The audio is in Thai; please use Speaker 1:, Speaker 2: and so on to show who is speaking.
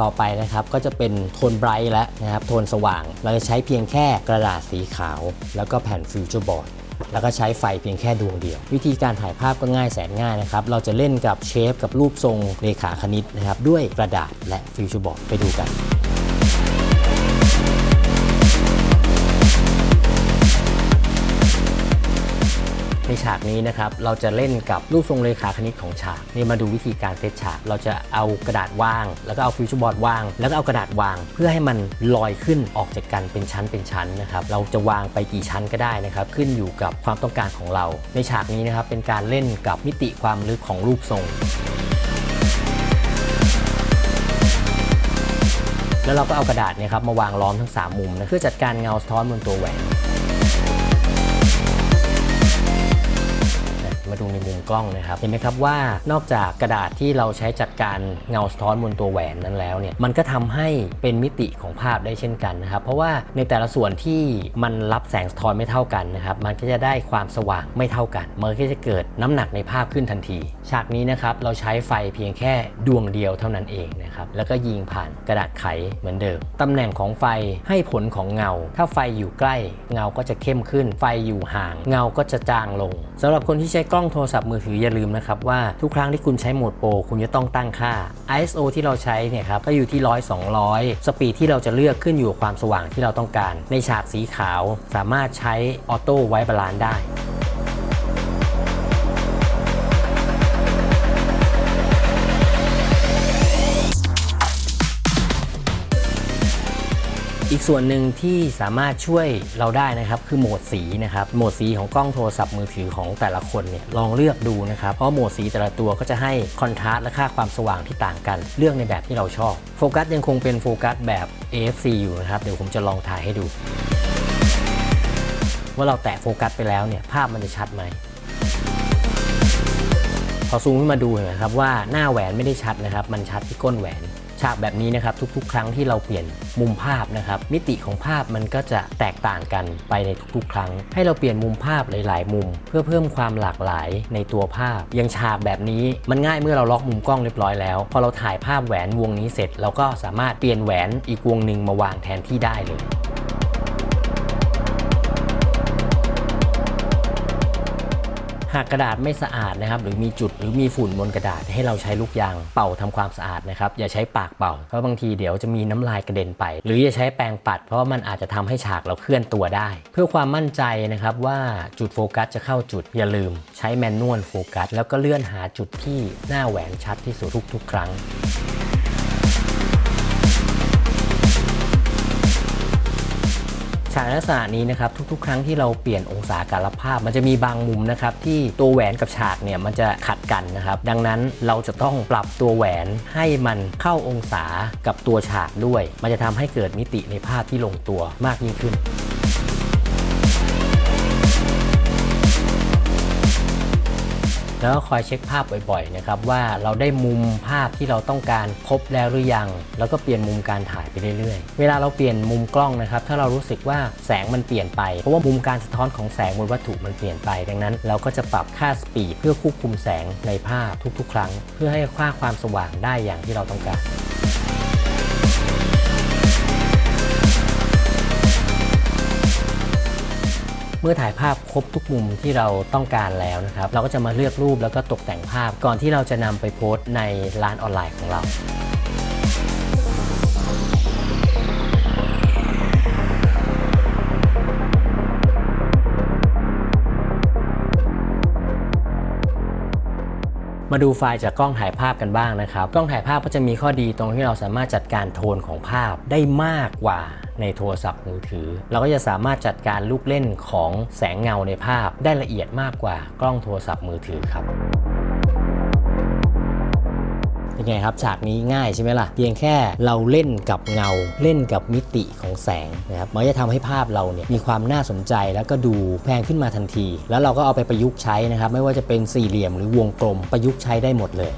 Speaker 1: ต่อไปนะครับก็จะเป็นโทนไบรท์แล้วนะครับโทนสว่าง เราจะใช้เพียงแค่กระดาษสีขาว แล้วก็แผ่นฟิวเจอร์บอร์ดแล้วก็ใช้ไฟเพียงแค่ดวงเดียว วิธีการถ่ายภาพก็ง่ายแสนง่ายนะครับ เราจะเล่นกับเชฟกับรูปทรงเลขาคณิตนะครับ ด้วยกระดาษและฟิวเจอร์บอร์ดไปดูกัน ในฉากนี้นะครับเราจะเล่นกับรูปทรงเลขาคณิตของฉากนี่มาดูวิธีการเซตฉาก เราจะเอากระดาษว่าง แล้วก็เอาฟิวเจอร์บอร์ดวาง แล้วก็เอากระดาษวาง เพื่อให้มันลอยขึ้นออกจากกันเป็นชั้นเป็นชั้นนะครับเราจะวางไปกี่ชั้นก็ได้นะครับขึ้นอยู่กับความต้องการของเรา ในฉากนี้นะครับเป็นการเล่นกับมิติความลึกของรูปทรงแล้วเราก็เอากระดาษเนี่ยครับมาวางล้อมทั้ง 3 มุมนะเพื่อจัดการเงาสะท้อนบนตัวแหวน มาดูในมุมกล้องนะครับ เห็นไหมครับว่านอกจากกระดาษที่เราใช้จัดการเงาสะท้อนบนตัวแหวนนั้นแล้วเนี่ยมันก็ทำให้เป็นมิติของภาพได้เช่นกันนะครับ เพราะว่าในแต่ละส่วนที่มันรับแสงสะท้อนไม่เท่ากันนะครับมันก็จะได้ความสว่างไม่เท่ากันมันก็จะเกิดน้ำหนักในภาพขึ้นทันที ฉากนี้นะครับเราใช้ไฟเพียงแค่ดวงเดียวเท่านั้นเองนะครับแล้วก็ยิงผ่านกระดาษไขเหมือนเดิมตำแหน่งของไฟให้ผลของเงา ถ้าไฟอยู่ใกล้เงาก็จะเข้มขึ้น ไฟอยู่ห่าง เงาก็จะจางลงสำหรับคนที่ใช้กล้ององโทรศัพท์มือถืออย่าลืมนะครับว่าทุกครั้งที่คุณใช้โหมดโปรคุณจะต้องตั้งค่า ISO ที่เราใช้เนี่ยครับก็อยู่ที่ 100 200 สปีดที่เราจะเลือกขึ้นอยู่กับความสว่างที่เราต้องการ ในฉากสีขาวสามารถใช้ออโต้ไว้บาลานซ์ได้ อีกส่วนหนึ่งที่สามารถช่วยเราได้นะครับคือโหมดสีนะครับโหมดสีของกล้องโทรศัพท์มือถือของแต่ละคนเนี่ยลองเลือกดูนะครับเพราะโหมดสีแต่ละตัวก็จะให้คอนทราสต์และค่าความสว่างที่ต่างกัน เลือกในแบบที่เราชอบโฟกัสยังคงเป็นโฟกัสแบบ AFC อยู่นะครับเดี๋ยวผมจะลองถ่ายให้ดูว่าเราแตะโฟกัสไปแล้วเนี่ยภาพมันจะชัดไหมพอซูมขึ้นมาดูเห็นไหมครับว่าหน้าแหวนไม่ได้ชัดนะครับ มันชัดที่ก้นแหวน ฉากแบบนี้นะครับทุกๆ ครั้งที่เราเปลี่ยนมุมภาพนะครับมิติของภาพมันก็จะแตกต่างกันไปในทุกๆ ครั้ง ให้เราเปลี่ยนมุมภาพหลาย ๆ มุม เพื่อเพิ่มความหลากหลายในตัวภาพยังฉากแบบนี้มันง่ายเมื่อเราล็อกมุมกล้องเรียบร้อยแล้ว พอเราถ่ายภาพแหวนวงนี้เสร็จ เราก็สามารถเปลี่ยนแหวนอีกวงหนึ่งมาวางแทนที่ได้เลย หากกระดาษไม่สะอาดนะครับหรือมีจุดหรือมีฝุ่นบนกระดาษให้เราใช้ลูกยางเป่าทำความสะอาดนะครับอย่าใช้ปากเป่าเพราะบางทีเดี๋ยวจะมีน้ำลายกระเด็นไป หรืออย่าใช้แปรงปัด เพราะมันอาจจะทำให้ฉากเราเคลื่อนตัวได้ เพื่อความมั่นใจนะครับว่าจุดโฟกัสจะเข้าจุดอย่าลืม ใช้แมนนวลโฟกัสแล้วก็เลื่อนหาจุดที่หน้าแหวนชัดที่สุดทุกๆ ครั้งากลักษณะนี้นะครับทุกๆ ครั้งที่เราเปลี่ยนองศาการรับภาพ มันจะมีบางมุมนะครับที่ตัวแหวนกับฉากเนี่ยมันจะขัดกันนะครับ ดังนั้นเราจะต้องปรับตัวแหวนให้มันเข้าองศากับตัวฉากด้วย มันจะทำให้เกิดมิติในภาพที่ลงตัวมากยิ่งขึ้น แล้วก็คอยเช็คภาพบ่อยๆนะครับว่าเราได้มุมภาพที่เราต้องการครบแล้วหรือยัง แล้วก็เปลี่ยนมุมการถ่ายไปเรื่อยๆ เวลาเราเปลี่ยนมุมกล้องนะครับถ้าเรารู้สึกว่าแสงมันเปลี่ยนไปเพราะว่ามุมการสะท้อนของแสงบนวัตถุมันเปลี่ยนไป ดังนั้น เราก็จะปรับค่าสปีดเพื่อควบคุมแสงในภาพทุกๆ ครั้ง เพื่อให้ค่าความสว่างได้อย่างที่เราต้องการ เมื่อถ่ายภาพครบทุกมุมที่เราต้องการแล้วนะครับ เราก็จะมาเลือกรูปแล้วก็ตกแต่งภาพก่อนที่เราจะนำไปโพสต์ในร้านออนไลน์ของเรามาดูไฟล์จากกล้องถ่ายภาพกันบ้างนะครับ กล้องถ่ายภาพก็จะมีข้อดีตรงที่เราสามารถจัดการโทนของภาพได้มากกว่า ในโทรศัพท์มือถือ เราก็จะสามารถจัดการลูกเล่นของแสงเงาในภาพได้ละเอียดมากกว่ากล้องโทรศัพท์มือถือครับเป็นไงครับฉากนี้ง่ายใช่ไหมล่ะ เพียงแค่เราเล่นกับเงาเล่นกับมิติของแสงนะครับมันจะทำให้ภาพเราเนี่ยมีความน่าสนใจแล้วก็ดูแพงขึ้นมาทันที แล้วเราก็เอาไปประยุกต์ใช้นะครับ ไม่ว่าจะเป็นสี่เหลี่ยมหรือวงกลมประยุกต์ใช้ได้หมดเลย